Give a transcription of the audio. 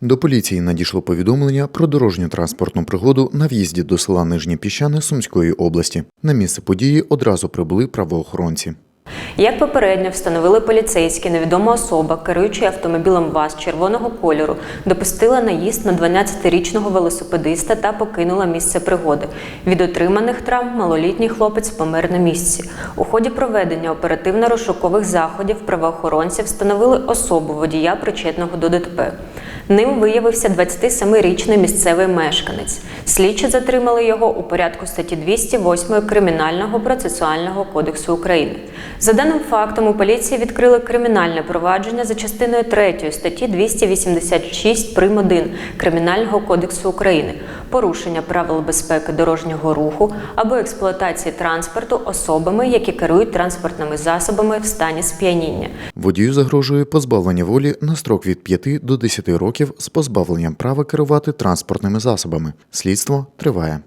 До поліції надійшло повідомлення про дорожню транспортну пригоду на в'їзді до села Нижнє Піщане Сумської області. На місце події одразу прибули правоохоронці. Як попередньо встановили поліцейські, невідома особа, керуючи автомобілем ВАЗ червоного кольору, допустила наїзд на 12-річного велосипедиста та покинула місце пригоди. Від отриманих травм малолітній хлопець помер на місці. У ході проведення оперативно-розшукових заходів правоохоронці встановили особу водія, причетного до ДТП. Ним виявився 27-річний місцевий мешканець. Слідчі затримали його у порядку статті 208 Кримінального процесуального кодексу України. За даним фактом, у поліції відкрили кримінальне провадження за частиною 3 статті 286 прим. 1 Кримінального кодексу України порушення правил безпеки дорожнього руху або експлуатації транспорту особами, які керують транспортними засобами в стані сп'яніння. Водію загрожує позбавлення волі на строк від 5 до 10 років з позбавленням права керувати транспортними засобами. Слідство триває.